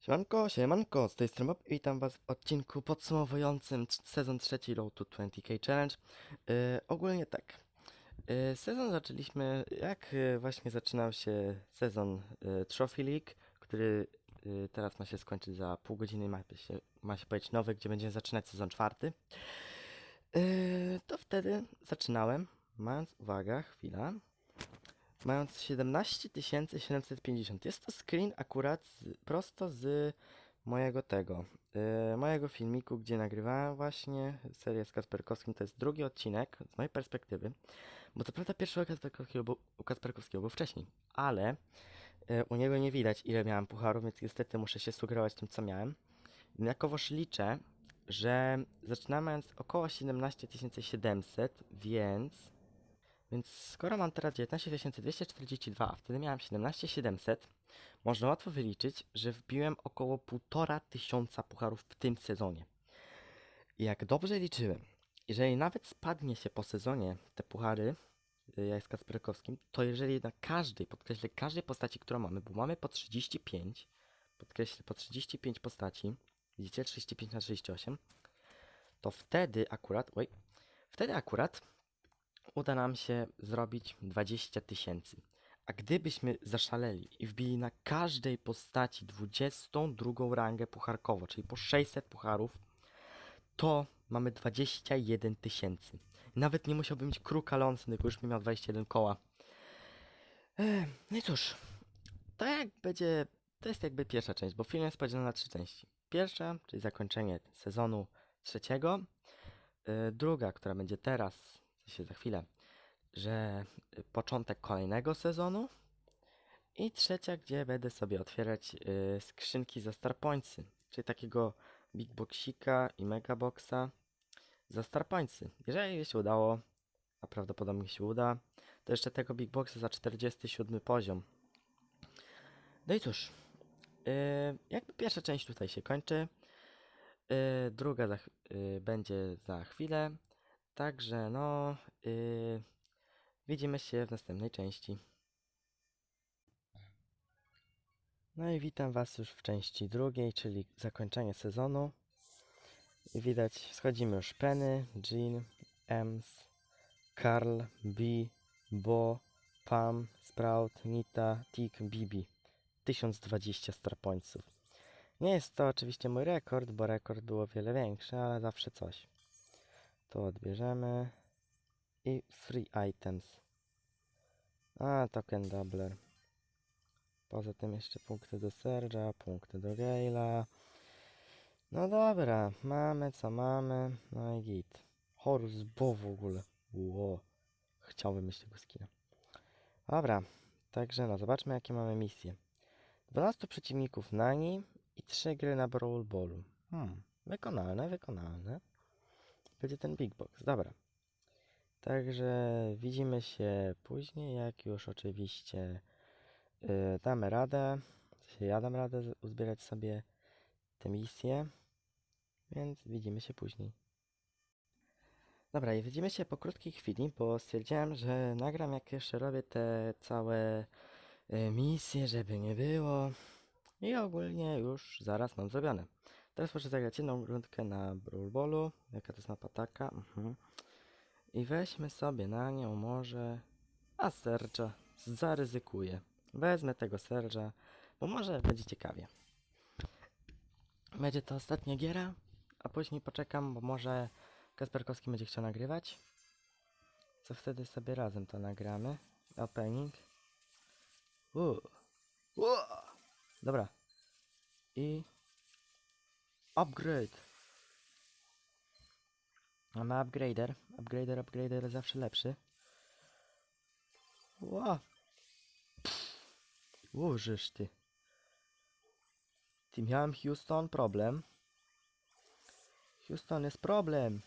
Siemanko, siemanko, z tej strony Bob i witam was w odcinku podsumowującym sezon trzeci Road to 20k Challenge. Yy, ogólnie tak, yy, sezon zaczęliśmy, jak yy, właśnie zaczynał się sezon Trophy League, który teraz ma się skończyć za pół godziny ma się, ma się powiedzieć nowy, gdzie będziemy zaczynać sezon czwarty. To wtedy zaczynałem, mając, uwaga, chwila, mając 17 750. Jest to screen akurat z, prosto z mojego tego, yy, mojego filmiku, gdzie nagrywałem właśnie serię z Kasperkowskim. To jest drugi odcinek z mojej perspektywy, bo co prawda pierwszego Kasperkowskiego był, Kasperkowskiego był wcześniej, ale yy, u niego nie widać ile miałem pucharów, więc niestety muszę się sugerować tym co miałem. Jednakowoż liczę, że zaczynałem mając około 17 700, więc więc skoro mam teraz 19 242, a wtedy miałem 17 700, można łatwo wyliczyć, że wbiłem około 1,5 tysiąca pucharów w tym sezonie. I jak dobrze liczyłem, jeżeli nawet spadnie się po sezonie te puchary, y, jak z Kasperkowskim, to jeżeli na każdej, podkreślę, każdej postaci, którą mamy, bo mamy po 35, podkreślę, po 35 postaci, widzicie, 35 na 38, to wtedy akurat, oj, wtedy akurat uda nam się zrobić 20 tysięcy. A gdybyśmy zaszaleli i wbili na każdej postaci 22 rangę pucharkowo, czyli po 600 pucharów, to mamy 21 tysięcy. Nawet nie musiałbym mieć kruka Lonsen, tylko już bym miał 21 koła. No i cóż, to jak będzie, to jest jakby pierwsza część, bo film jest podzielony na trzy części. Pierwsza, czyli zakończenie sezonu trzeciego. Yy, druga, która będzie teraz, sensie za chwilę, że początek kolejnego sezonu. I trzecia, gdzie będę sobie otwierać y, skrzynki za Starpointsy, czyli takiego Big Boxika i Mega Boxa za Starpointsy. Jeżeli się udało, a prawdopodobnie się uda, to jeszcze tego Big Boxa za 47 poziom. No i cóż, y, jakby pierwsza część tutaj się kończy. Y, druga za, będzie za chwilę. Także no, y, widzimy się w następnej części. No i witam Was już w części drugiej, czyli zakończenie sezonu. Widać, schodzimy już Penny, Jean, Ems, Karl, B, Bo, Pam, Sprout, Nita, Tik, Bibi. 1020 starpońców. Nie jest to oczywiście mój rekord, bo rekord było wiele większy, ale zawsze coś. To odbierzemy. I free items. A, token doubler. Poza tym jeszcze punkty do Serge'a, punkty do Gale'a. No dobra, mamy co mamy. No i git. Horus Bo w ogóle. Ło. Chciałbym mieć tego skina. Dobra, także no, zobaczmy jakie mamy misje. 12 przeciwników Nani i 3 gry na Brawl Ballu. Hmm, wykonalne, wykonalne. Będzie ten Big Box, dobra. Także widzimy się później, jak już oczywiście yy, damy radę. Ja dam radę uzbierać sobie te misje. Więc widzimy się później. Dobra, i widzimy się po krótkiej chwili, bo stwierdziłem, że nagram jak jeszcze robię te całe y, misje, żeby nie było. I ogólnie już zaraz mam zrobione. Teraz muszę zagrać jedną rundkę na Brawl Ballu. Jaka to jest mapa taka? Mhm. I weźmy sobie na nią może... A Serge'a zaryzykuję. Wezmę tego Serge'a, bo może będzie ciekawie. Będzie to ostatnia giera, a później poczekam, bo może Kasperkowski będzie chciał nagrywać. Co wtedy sobie razem to nagramy. Opening. Uuu. Uuu. Dobra. I... Upgrade. Mamy upgrader. Upgrader, upgrader zawsze lepszy. Ła. Łożysz ty. Ty miałem Houston problem. Houston jest problem.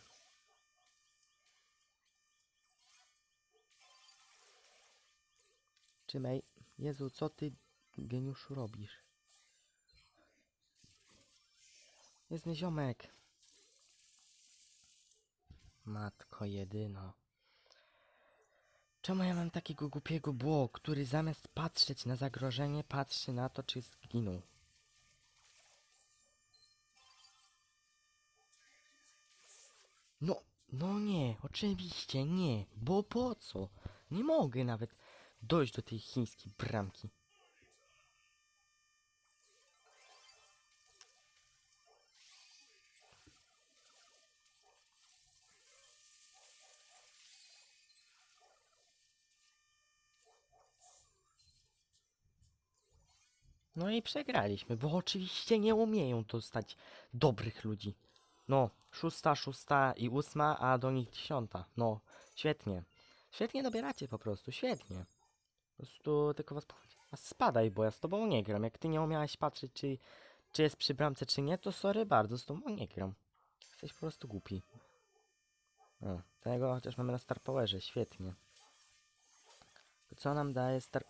Czymej? Jezu, co ty geniuszu robisz? Jest ziomek. Matko jedyno. Czemu ja mam takiego głupiego bło, który zamiast patrzeć na zagrożenie, patrzy na to, czy zginął? No, no nie, oczywiście nie, bo po co? Nie mogę nawet dojść do tej chińskiej bramki. No i przegraliśmy, bo oczywiście nie umieją dostać dobrych ludzi. No, szósta, szósta i ósma, a do nich dziesiąta. No, świetnie. Świetnie dobieracie po prostu, świetnie. Po prostu tylko was pochwalić. A spadaj, bo ja z tobą nie gram. Jak ty nie umiałeś patrzeć, czy, czy jest przy bramce, czy nie, to sorry bardzo, z tobą nie gram. Jesteś po prostu głupi. O, tego chociaż mamy na Star Powerze, świetnie. Co nam daje Star...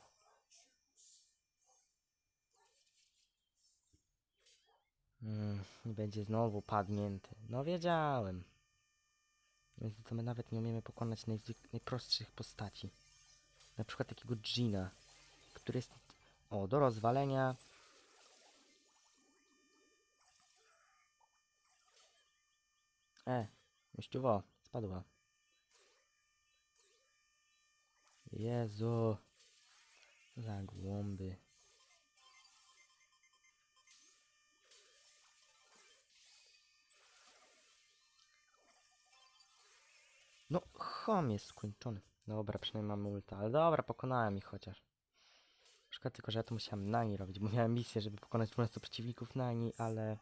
będzie znowu padnięty. No wiedziałem. Więc to my nawet nie umiemy pokonać najprostszych postaci. Na przykład takiego Gina, który jest... O, do rozwalenia. E, myśliwo, spadła. Jezu. Za. No, chom jest skończony. Dobra, przynajmniej mamy ulta, ale dobra, pokonałem ich chociaż. Szkoda tylko, że ja to musiałem nani robić, bo miałem misję, żeby pokonać 12 przeciwników nani, ale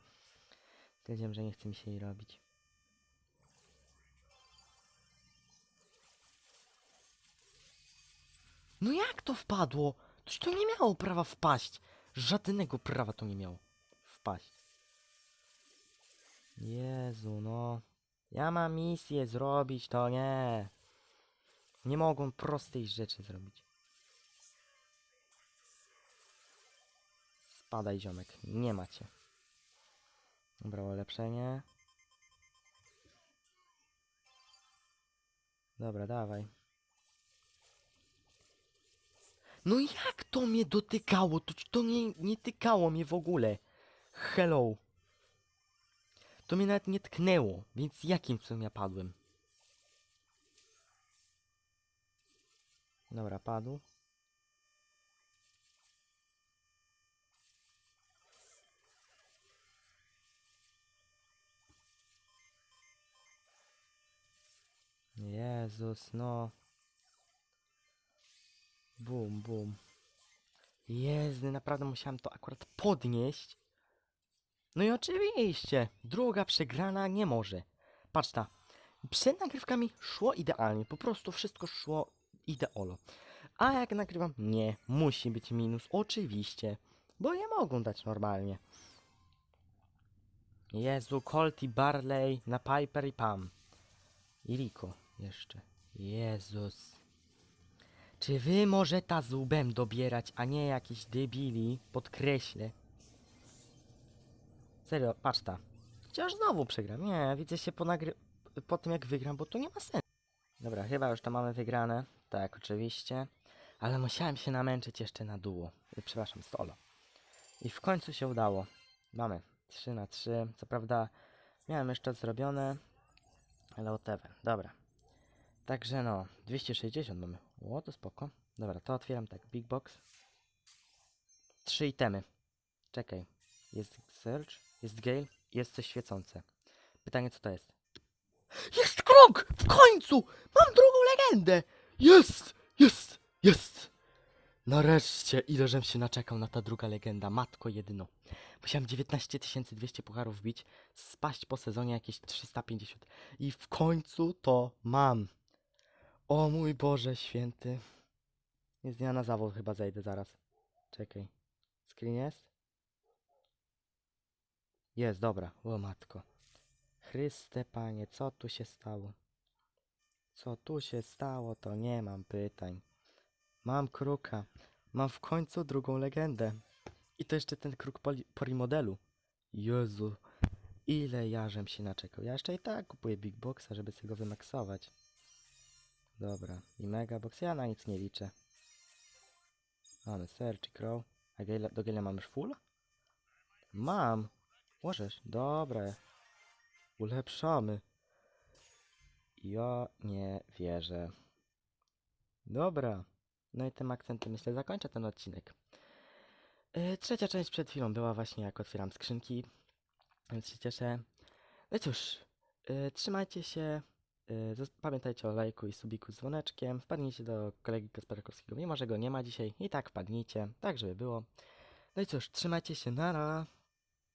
stwierdziłem, że nie chce mi się jej robić. No jak to wpadło? Toż to nie miało prawa wpaść. Żadnego prawa to nie miało wpaść. Jezu, no. Ja mam misję zrobić, to nie. Nie mogą prostej rzeczy zrobić. Spadaj, ziomek. Nie macie. Dobra, ulepszenie. Dobra, dawaj. No jak to mnie dotykało? To, to nie, nie tykało mnie w ogóle. Hello. To mnie nawet nie tknęło, więc jakim cudem ja padłem? Dobra, padł. Jezus, no. Bum, bum. Jezu, naprawdę musiałem to akurat podnieść. No i oczywiście, druga przegrana nie może. Patrz ta, przed nagrywkami szło idealnie, po prostu wszystko szło ideolo. A jak nagrywam, nie, musi być minus, oczywiście, bo nie mogą dać normalnie. Jezu, Colt i Barley na Piper i Pam. I Rico jeszcze. Jezus. Czy wy może ta zubem dobierać, a nie jakiś debili? Podkreślę. Serio, patrz ta. Chociaż znowu przegram. Nie, widzę się po, nagry... po tym jak wygram, bo to nie ma sensu. Dobra, chyba już to mamy wygrane. Tak, oczywiście. Ale musiałem się namęczyć jeszcze na duo. Y, Przepraszam, solo. I w końcu się udało. Mamy 3 na 3. Co prawda miałem jeszcze zrobione, ale whatever. Dobra. Także no, 260 mamy. O, to spoko. Dobra, to otwieram tak. Big box. Trzy itemy. Czekaj. Jest search, jest gale, jest coś świecące. Pytanie, co to jest? Jest krok! W końcu! Mam drugą legendę! Jest! Jest! Jest! Nareszcie, ile żem się naczekał na ta druga legenda, matko jedyno. Musiałem 19 200 pucharów wbić, spaść po sezonie jakieś 350 i w końcu to mam. O mój Boże święty. Jest ja na zawód chyba zejdę zaraz. Czekaj. Screen jest? Jest, dobra. O matko. Chryste panie, co tu się stało? Co tu się stało, to nie mam pytań. Mam kruka. Mam w końcu drugą legendę. I to jeszcze ten kruk polimodelu. Jezu. Ile ja żem się naczekał. Ja jeszcze i tak kupuję Big Boxa, żeby sobie go wymaksować. Dobra. I Mega Box. Ja na nic nie liczę. Mamy Search Crow. A Gale, do Gale'a mam już full? Mam. Możesz. Dobra. Ulepszamy. Ja nie wierzę. Dobra. No i tym akcentem myślę zakończę ten odcinek. Yy, trzecia część przed chwilą była właśnie jak otwieram skrzynki, więc się cieszę. No cóż, yy, trzymajcie się. Zos- pamiętajcie o lajku i subiku z dzwoneczkiem. Wpadnijcie do kolegi Kasparakowskiego, mimo że go nie ma dzisiaj. I tak wpadnijcie, tak żeby było. No i cóż, trzymajcie się, nara.